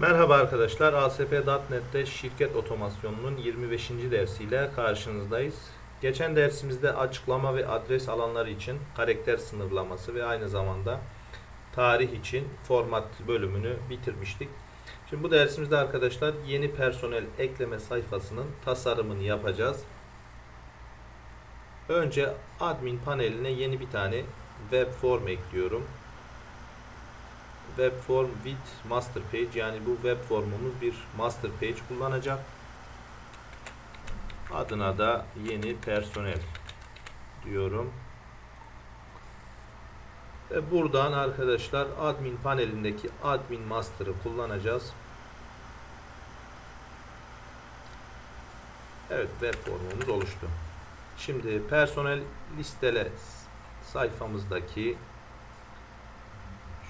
Merhaba arkadaşlar, ASP.NET'te şirket otomasyonunun 25. dersiyle karşınızdayız. Geçen dersimizde açıklama ve adres alanları için karakter sınırlaması ve aynı zamanda tarih için format bölümünü bitirmiştik. Şimdi bu dersimizde arkadaşlar yeni personel ekleme sayfasının tasarımını yapacağız. Önce admin paneline yeni bir tane web form ekliyorum web form with master page yani bu web formumuz bir master page kullanacak. Adına da yeni personel diyorum. Ve buradan arkadaşlar admin panelindeki admin master'ı kullanacağız. Evet web formumuz oluştu. Şimdi personel listele sayfamızdaki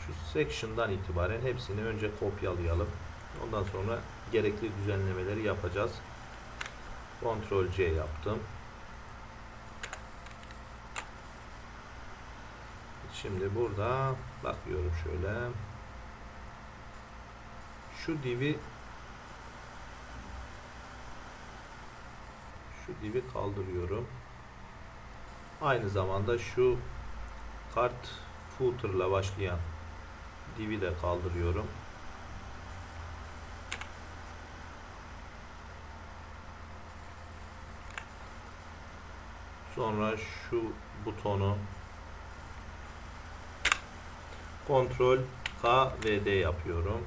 şu section'dan itibaren hepsini önce kopyalayalım. Ondan sonra gerekli düzenlemeleri yapacağız. Ctrl C yaptım. Şimdi burada bakıyorum şöyle. Şu divi şu divi kaldırıyorum. Aynı zamanda şu kart footer'la başlayan divi de kaldırıyorum. Sonra şu butonu kontrol K ve D yapıyorum.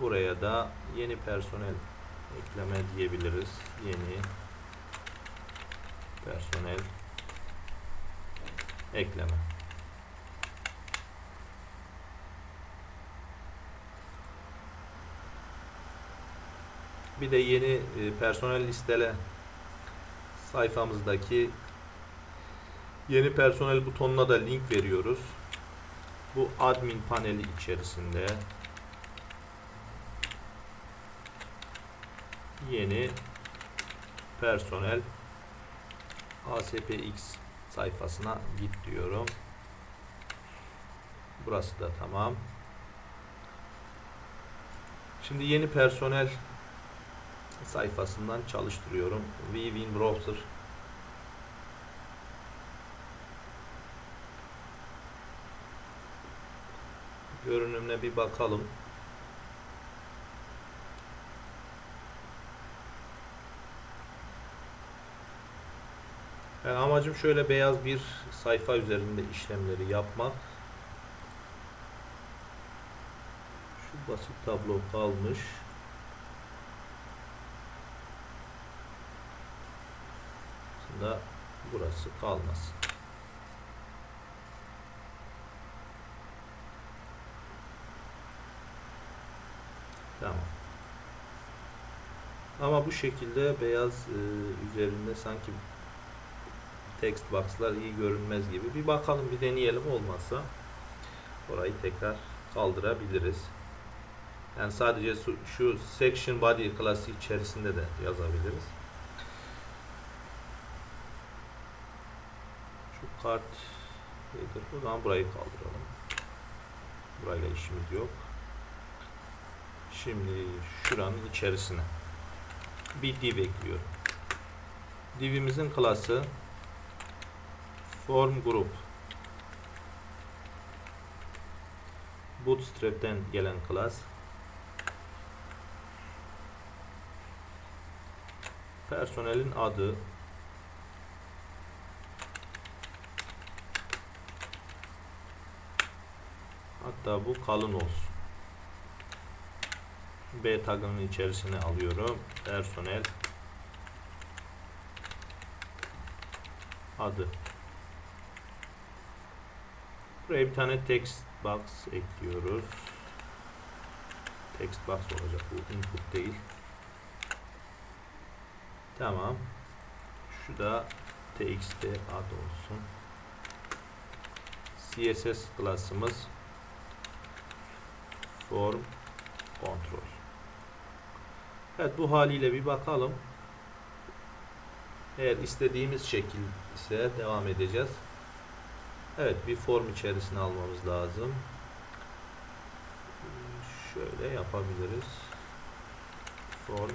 Buraya da yeni personel ekleme diyebiliriz. Yeni personel ekleme. Bir de yeni e, personel listele sayfamızdaki yeni personel butonuna da link veriyoruz. Bu admin paneli içerisinde yeni personel ASPX sayfasına git diyorum. Burası da tamam. Şimdi yeni personel sayfasından çalıştırıyorum. VWin Browser görünümüne bir bakalım. Yani amacım şöyle beyaz bir sayfa üzerinde işlemleri yapmak. Şu basit tablo kalmış. Da burası kalmaz. Tamam. Ama bu şekilde beyaz e, üzerinde sanki text box'lar iyi görünmez gibi. Bir bakalım, bir deneyelim olmazsa orayı tekrar kaldırabiliriz. Yani sadece şu section body klası içerisinde de yazabiliriz. Kart nedir? O zaman burayı kaldıralım. Burayla işimiz yok. Şimdi şuranın içerisine bir div ekliyorum. Divimizin klası form group bootstrap'ten gelen klas personelin adı Hatta bu kalın olsun. B tagının içerisine alıyorum. Personel adı. Buraya bir tane text box ekliyoruz. Text box olacak bu input değil. Tamam. Şu da txt ad olsun. CSS klasımız form kontrol. Evet bu haliyle bir bakalım. Eğer istediğimiz şekil ise devam edeceğiz. Evet bir form içerisine almamız lazım. şöyle yapabiliriz. Form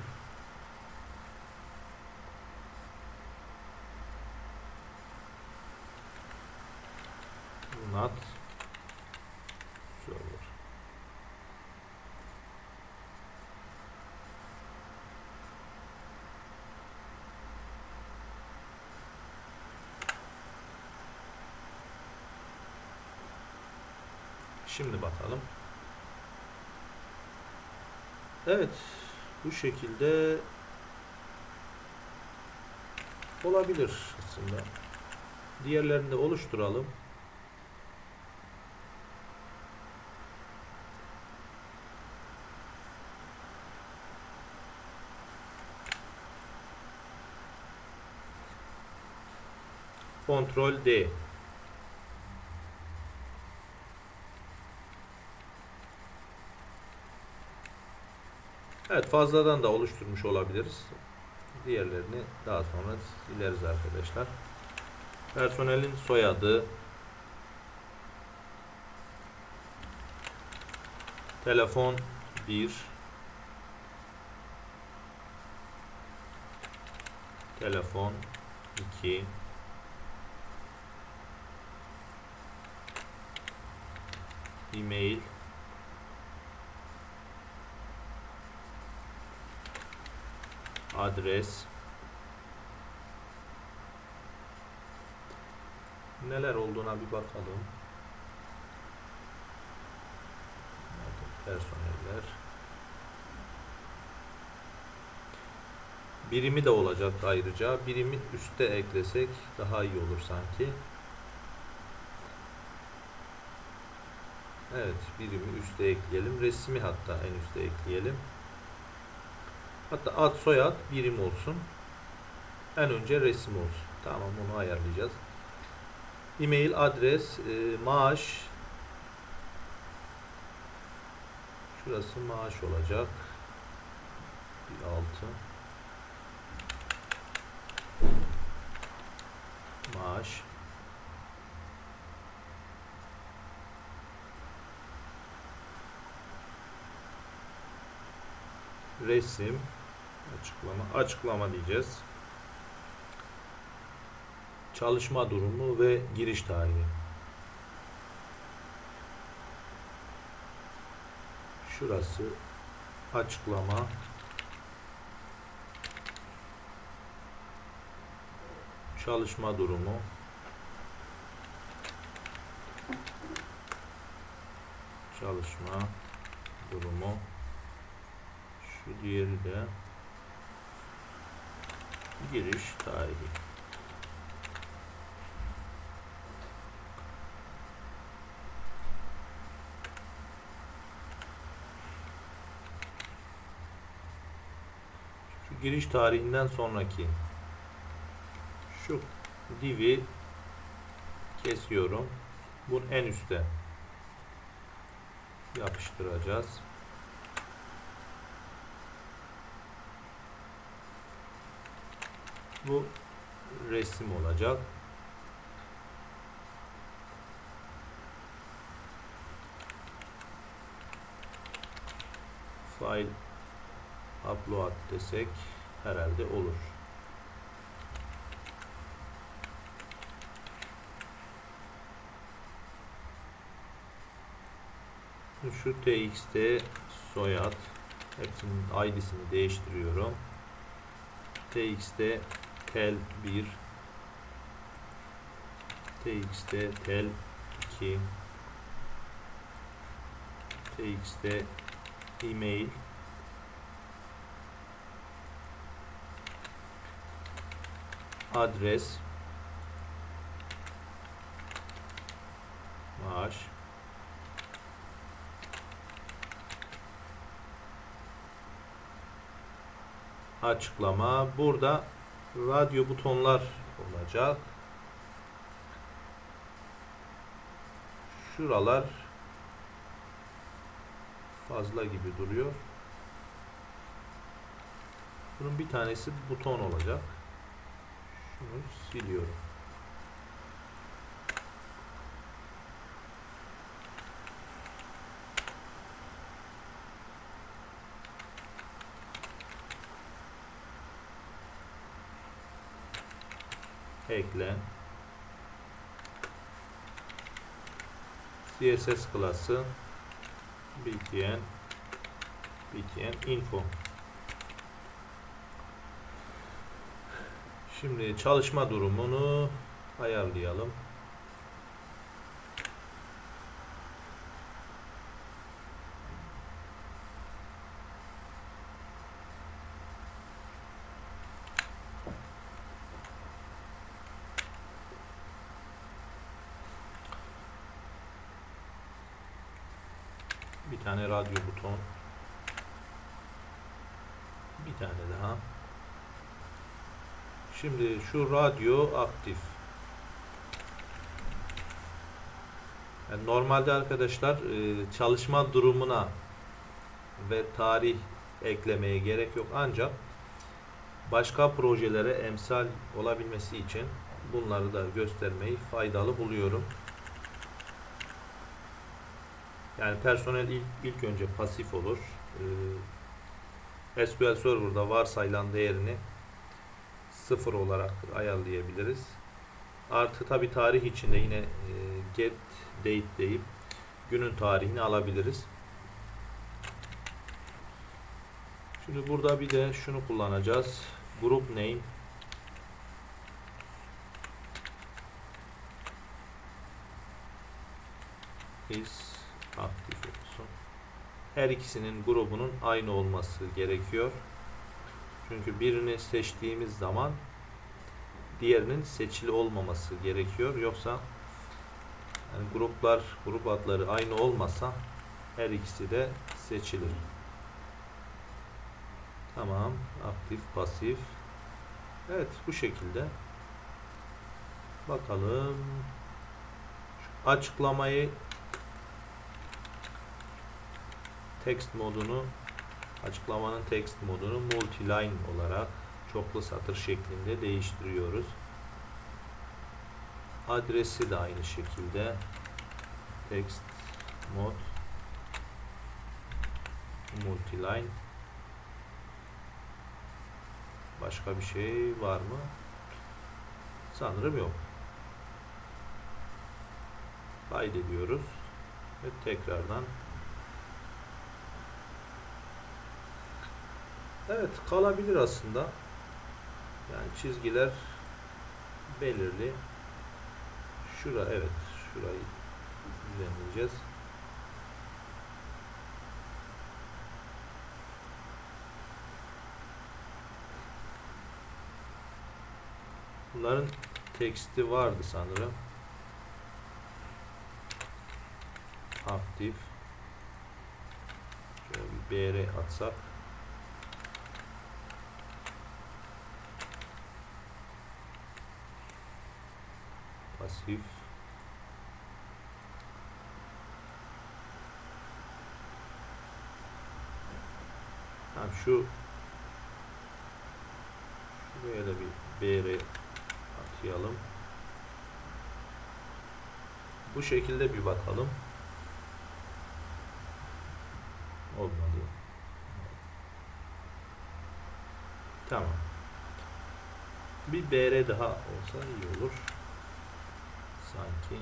not server. Şimdi bakalım. Evet, bu şekilde olabilir aslında. Diğerlerini de oluşturalım. Kontrol D. fazladan da oluşturmuş olabiliriz. Diğerlerini daha sonra sileriz arkadaşlar. Personelin soyadı, telefon 1, telefon 2, e-mail, adres neler olduğuna bir bakalım. Personeller birimi de olacak ayrıca. Birimi üste eklesek daha iyi olur sanki. Evet, birimi üste ekleyelim. Resmi hatta en üste ekleyelim. Hatta ad soyad birim olsun. En önce resim olsun. Tamam onu ayarlayacağız. E-mail, adres, e, maaş. Şurası maaş olacak. Bir altı. Maaş. Resim. Açıklama. Açıklama diyeceğiz. Çalışma durumu ve giriş tarihi. Şurası açıklama. Çalışma durumu. Çalışma durumu. Şu diğeri de giriş tarihi. Şu giriş tarihinden sonraki şu divi kesiyorum. Bunu en üste yapıştıracağız. Bu resim olacak. File upload desek herhalde olur. Şu txt soyad hepsinin id'sini değiştiriyorum. txt tel 1 txt tel 2 txt email. Adres. Maaş. Açıklama burada radyo butonlar olacak. Şuralar fazla gibi duruyor. Bunun bir tanesi buton olacak. Şunu siliyorum ekle CSS klası btn btn info Şimdi çalışma durumunu ayarlayalım. Bir tane radyo buton. Bir tane daha. Şimdi şu radyo aktif. Yani normalde arkadaşlar e, çalışma durumuna ve tarih eklemeye gerek yok ancak başka projelere emsal olabilmesi için bunları da göstermeyi faydalı buluyorum. Yani personel ilk, ilk önce pasif olur. Ee, SQL Server'da varsayılan değerini sıfır olarak ayarlayabiliriz. Artı tabi tarih içinde yine e, get date deyip günün tarihini alabiliriz. Şimdi burada bir de şunu kullanacağız. Group name is aktif olsun. Her ikisinin grubunun aynı olması gerekiyor. Çünkü birini seçtiğimiz zaman diğerinin seçili olmaması gerekiyor. Yoksa yani gruplar, grup adları aynı olmasa her ikisi de seçilir. Tamam. Aktif, pasif. Evet. Bu şekilde. Bakalım. Şu açıklamayı text modunu açıklamanın text modunu multiline olarak çoklu satır şeklinde değiştiriyoruz. Adresi de aynı şekilde text mod multiline başka bir şey var mı? Sanırım yok. Kaydediyoruz ve tekrardan Evet kalabilir aslında. Yani çizgiler belirli. Şura evet şurayı düzenleyeceğiz. Bunların teksti vardı sanırım. Aktif. Şöyle bir BR atsak. Pasif Tamam şu şuraya da bir BR atayalım. Bu şekilde bir bakalım. Olmadı. Tamam. Bir BR daha olsa iyi olur sanki.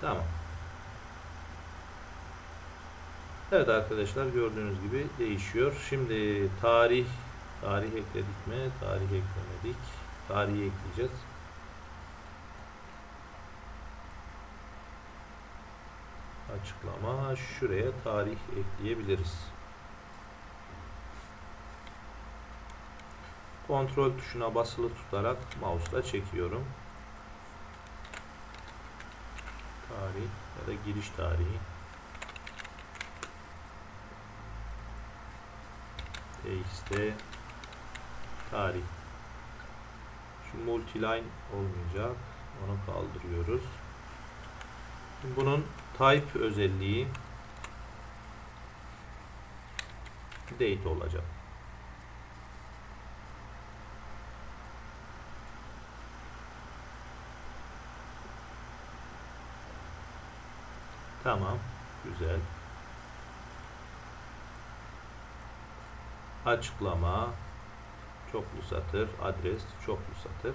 Tamam. Evet arkadaşlar gördüğünüz gibi değişiyor. Şimdi tarih tarih ekledik mi? Tarih eklemedik. Tarihi ekleyeceğiz. Açıklama şuraya tarih ekleyebiliriz. Kontrol tuşuna basılı tutarak mouse'la çekiyorum. Tarih ya da giriş tarihi. TXT tarih. Şu multiline olmayacak. Onu kaldırıyoruz. Bunun type özelliği date olacak. Tamam. Güzel. açıklama, çoklu satır, adres, çoklu satır.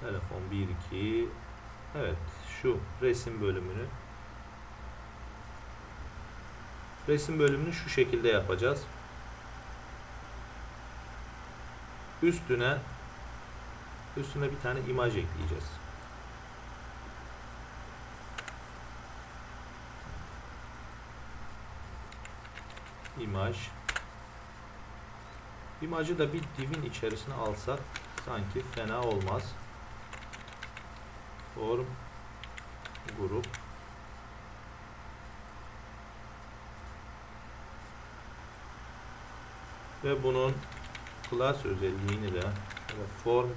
Telefon 1 2 Evet, şu resim bölümünü resim bölümünü şu şekilde yapacağız. Üstüne üstüne bir tane imaj ekleyeceğiz. İmaj. İmajı da bir divin içerisine alsak sanki fena olmaz. Form grup ve bunun class özelliğini de form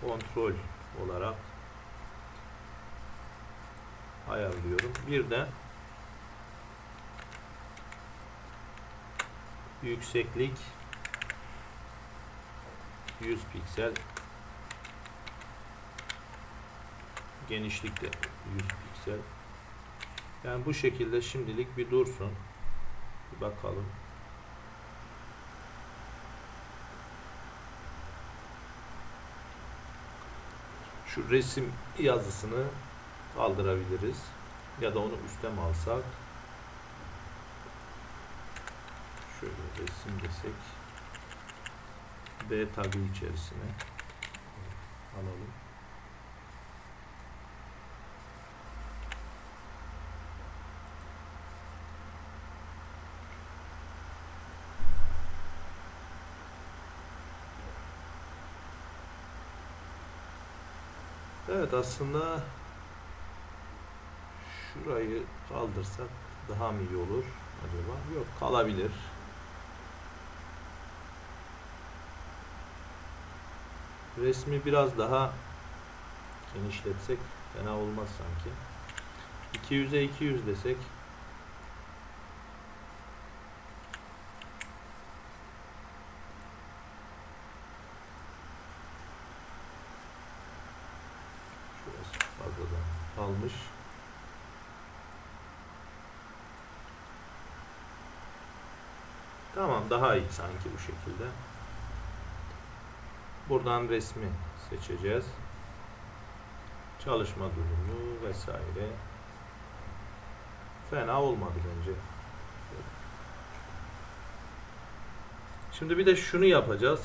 kontrol olarak ayarlıyorum. Bir de yükseklik 100 piksel genişlik de 100 piksel. Yani bu şekilde şimdilik bir dursun. Bir bakalım. Şu resim yazısını kaldırabiliriz ya da onu üste mi alsak şöyle resim desek B tagı içerisine alalım. Evet aslında şurayı kaldırsak daha mı iyi olur acaba? Yok kalabilir. Resmi biraz daha genişletsek fena olmaz sanki. 200'e 200 desek kalmış. Tamam daha iyi sanki bu şekilde. Buradan resmi seçeceğiz. Çalışma durumu vesaire. Fena olmadı bence. Şimdi bir de şunu yapacağız.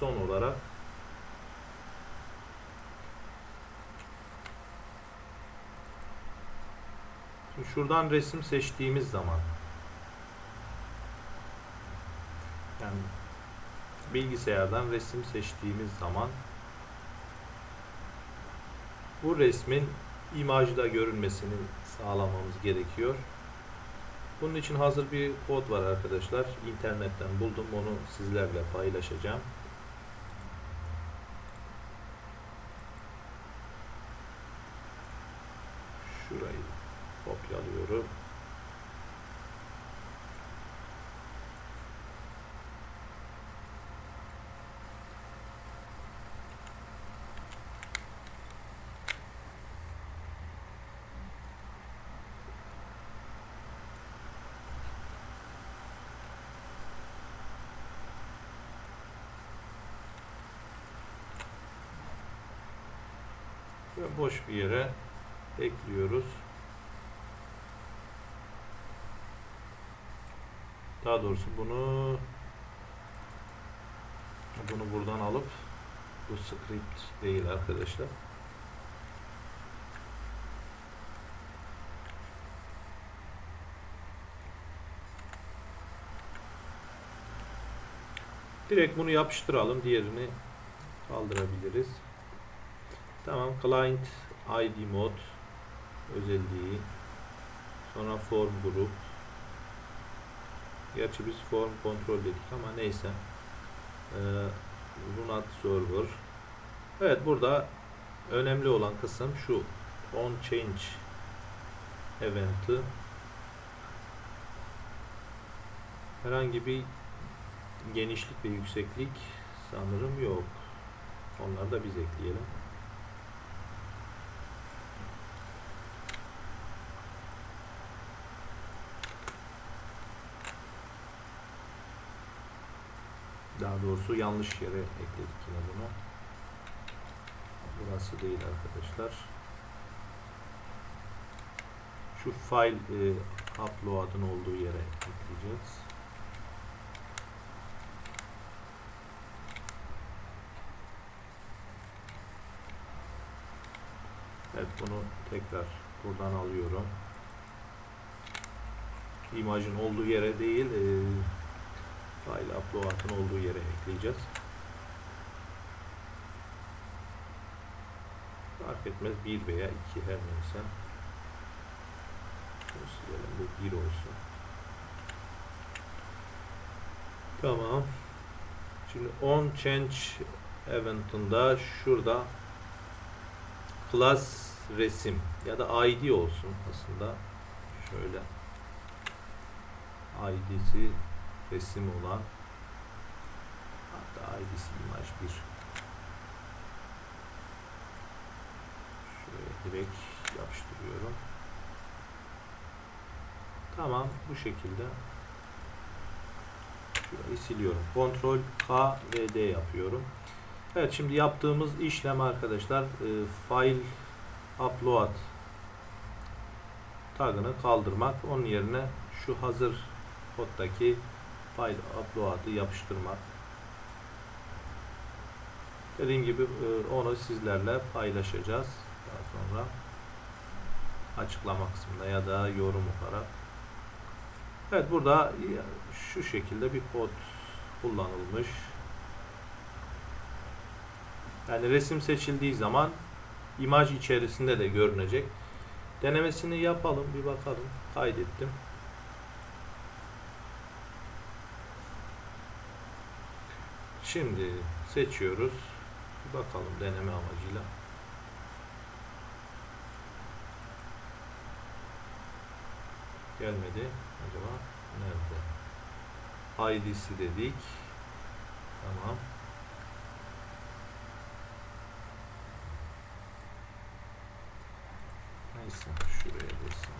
Son olarak. Şimdi şuradan resim seçtiğimiz zaman yani bilgisayardan resim seçtiğimiz zaman bu resmin imajda görünmesini sağlamamız gerekiyor. Bunun için hazır bir kod var arkadaşlar. İnternetten buldum. Onu sizlerle paylaşacağım. Şurayı kopyalıyorum. Ve boş bir yere ekliyoruz. Daha doğrusu bunu bunu buradan alıp bu script değil arkadaşlar. Direkt bunu yapıştıralım. Diğerini kaldırabiliriz. Tamam. Client ID mod özelliği. Sonra form grup. Gerçi biz form kontrol dedik ama neyse. Ee, Runat server. Evet burada önemli olan kısım şu on change event'ı herhangi bir genişlik ve yükseklik sanırım yok. Onları da biz ekleyelim. Daha doğrusu yanlış yere ekledik yine bunu. Burası değil arkadaşlar. Şu file e, upload'ın olduğu yere ekleyeceğiz. Evet bunu tekrar buradan alıyorum. İmajın olduğu yere değil, e, file upload'ın olduğu yere ekleyeceğiz. Fark etmez 1 veya 2 her neyse. Şunu silelim bu 1 olsun. Tamam. Şimdi on change event'ında şurada class resim ya da ID olsun aslında. Şöyle ID'si resim olan hatta ID'si imaj 1 şuraya direkt yapıştırıyorum. Tamam bu şekilde şurayı siliyorum. Ctrl K ve D yapıyorum. Evet şimdi yaptığımız işlem arkadaşlar e, file upload tagını kaldırmak. Onun yerine şu hazır koddaki file upload'ı yapıştırmak. Dediğim gibi e, onu sizlerle paylaşacağız. Daha sonra açıklama kısmında ya da yorum olarak. Evet burada şu şekilde bir kod kullanılmış. Yani resim seçildiği zaman imaj içerisinde de görünecek. Denemesini yapalım bir bakalım. Kaydettim. Şimdi seçiyoruz. Bakalım deneme amacıyla. Gelmedi. Acaba nerede? ID'si dedik. Tamam. Neyse şuraya resim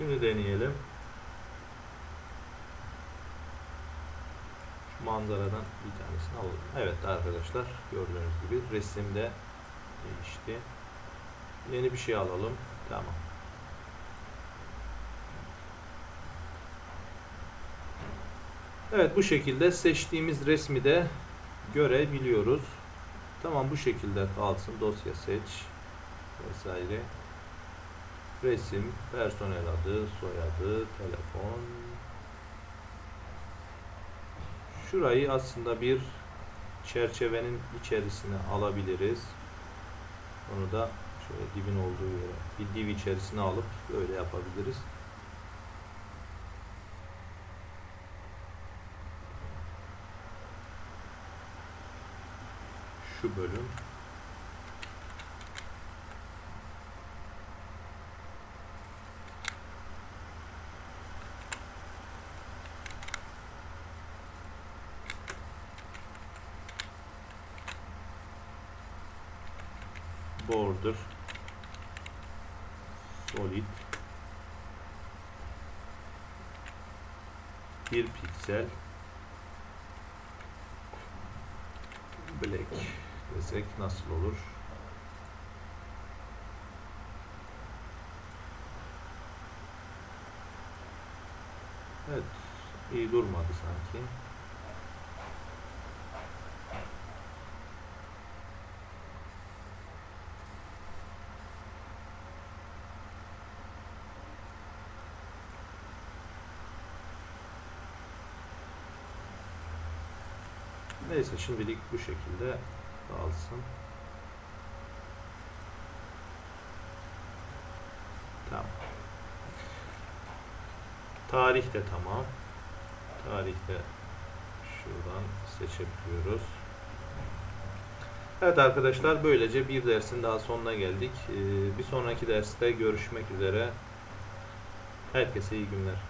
Şimdi deneyelim. Şu manzaradan bir tanesini alalım. Evet arkadaşlar gördüğünüz gibi resimde değişti. Yeni bir şey alalım. Tamam. Evet bu şekilde seçtiğimiz resmi de görebiliyoruz. Tamam bu şekilde kalsın. Dosya seç vesaire. Resim, personel adı, soyadı, telefon. Şurayı aslında bir çerçevenin içerisine alabiliriz. Onu da şöyle dibin olduğu yere bir div içerisine alıp böyle yapabiliriz. Şu bölüm border solid bir piksel black desek nasıl olur? Evet, iyi durmadı sanki. Neyse şimdilik bu şekilde kalsın. Tamam. Tarih de tamam. Tarih de şuradan seçebiliyoruz. Evet arkadaşlar böylece bir dersin daha sonuna geldik. Ee, Bir sonraki derste görüşmek üzere. Herkese iyi günler.